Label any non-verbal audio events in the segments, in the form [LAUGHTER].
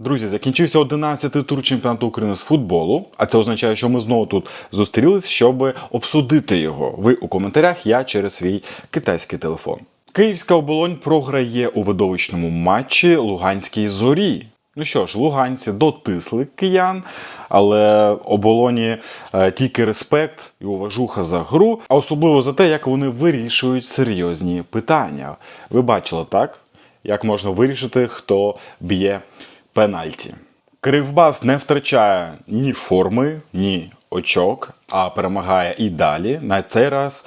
Друзі, закінчився 11-й тур чемпіонату України з футболу, а це означає, що ми знову тут зустрілись, щоб обсудити його. Ви у коментарях, я через свій китайський телефон. Київська оболонь програє у видовищному матчі Луганській зорі. Ну що ж, луганці дотисли киян, але оболоні е, тільки респект і уважуха за гру, а особливо за те, як вони вирішують серйозні питання. Ви бачили, так? Як можна вирішити, хто б'є пенальті. Кривбас не втрачає ні форми, ні очок, а перемагає і далі. На цей раз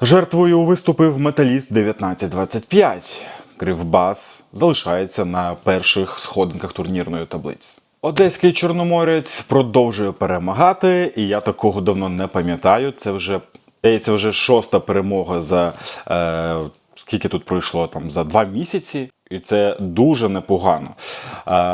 жертвою виступив металіст 19-25. Кривбас залишається на перших сходинках турнірної таблиці. Одеський чорноморець продовжує перемагати, і я такого давно не пам'ятаю. Це вже здається, вже шоста перемога за е, скільки тут пройшло там за два місяці, і це дуже непогано.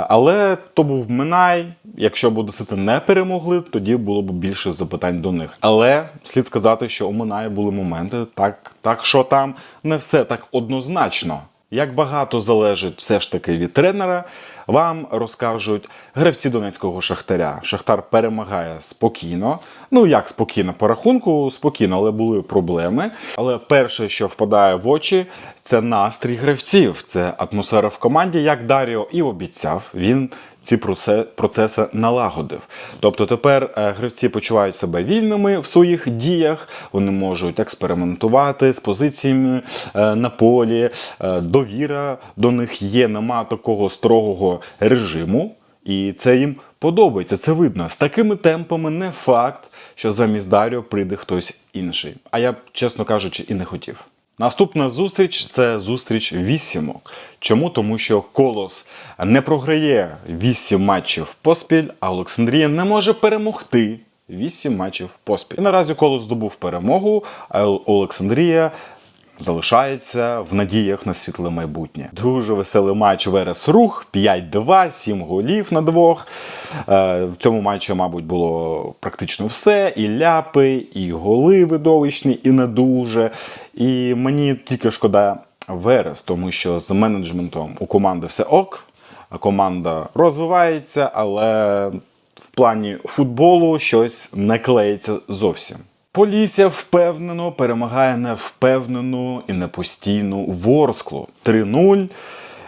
Але то був Минай. Якщо б Одесити не перемогли, тоді було б більше запитань до них. Але слід сказати, що у Минаї були моменти, так, так що там не все так однозначно. Як багато залежить все ж таки від тренера, вам розкажуть гравці донецького шахтаря. Шахтар перемагає спокійно. Ну як спокійно, по рахунку спокійно, але були проблеми. Але перше, що впадає в очі, це настрій гравців, це атмосфера в команді. Як Даріо і обіцяв, він ці процеси налагодив. Тобто тепер е, гравці почувають себе вільними в своїх діях, вони можуть експериментувати з позиціями е, на полі, е, довіра до них є, нема такого строгого режиму. І це їм подобається, це видно. З такими темпами не факт, що замість Даріо прийде хтось інший. А я, чесно кажучи, і не хотів. Наступна зустріч це зустріч вісімок. Чому? Тому що Колос не програє вісім матчів поспіль, а Олександрія не може перемогти вісім матчів поспіль. І наразі Колос здобув перемогу, а Олександрія залишається в надіях на світле майбутнє. Дуже веселий матч Верес Рух, 5-2, 7 голів на двох. Е, В цьому матчі, мабуть, було практично все: і ляпи, і голи видовищні, і не дуже. І мені тільки шкода Верес, тому що з менеджментом у команди все ок, команда розвивається, але в плані футболу щось не клеїться зовсім. Полісся впевнено перемагає невпевнену і непостійну Ворсклу 3-0.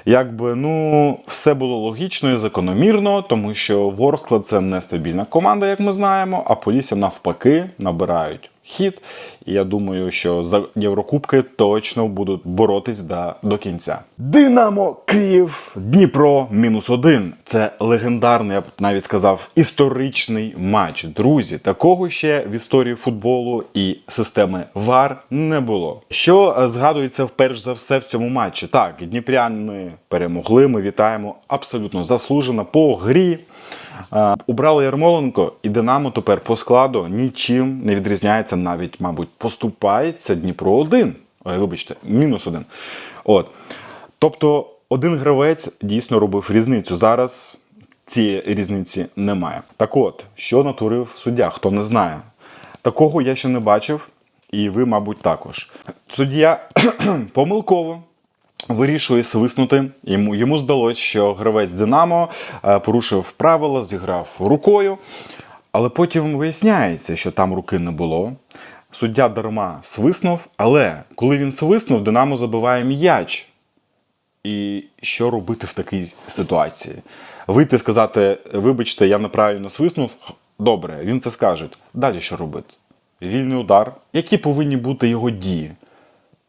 Якби ну все було логічно і закономірно, тому що Ворскла це нестабільна команда, як ми знаємо, а Полісся навпаки набирають хід. І я думаю, що за Єврокубки точно будуть боротись до, до кінця. Динамо Київ Дніпро мінус один. Це легендарний, я б навіть сказав, історичний матч. Друзі, такого ще в історії футболу і системи ВАР не було. Що е, згадується перш за все в цьому матчі? Так, дніпряни перемогли. Ми вітаємо абсолютно заслужено по грі. Е, Убрали Ярмоленко, і Динамо тепер по складу нічим не відрізняється, навіть, мабуть, поступається Дніпро 1. Ой, вибачте, мінус один. От. Тобто, один гравець дійсно робив різницю. Зараз цієї різниці немає. Так от, що натворив суддя, хто не знає. Такого я ще не бачив, і ви, мабуть, також. Суддя [CLEARS THROAT] помилково вирішує свиснути. Йому, йому здалось, що гравець Динамо е, порушив правила, зіграв рукою. Але потім виясняється, що там руки не було. Суддя дарма свиснув, але коли він свиснув, Динамо забиває м'яч. І що робити в такій ситуації? Вийти сказати, вибачте, я неправильно свиснув. Добре, він це скаже. Далі що робити? Вільний удар. Які повинні бути його дії?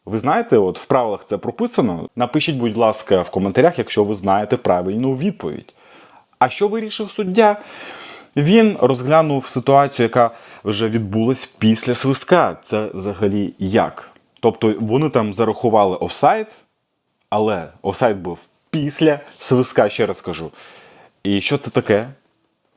Ви знаєте, от в правилах це прописано. Напишіть, будь ласка, в коментарях, якщо ви знаєте правильну відповідь. А що вирішив суддя? Він розглянув ситуацію, яка вже відбулась після свистка. Це взагалі як? Тобто вони там зарахували офсайт, але офсайт був після свистка, ще раз кажу. І що це таке?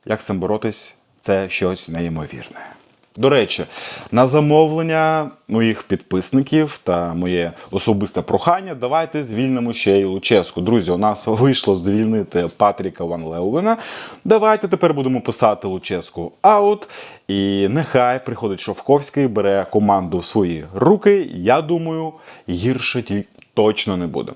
Як з цим боротись? Це щось неймовірне. До речі, на замовлення моїх підписників та моє особисте прохання, давайте звільнимо ще й Луческу. Друзі, у нас [LAUGHS] вийшло звільнити Патріка Ван Леувена. Давайте тепер будемо писати Луческу аут. І нехай приходить Шовковський, бере команду в свої руки. Я думаю, гірше точно не буде.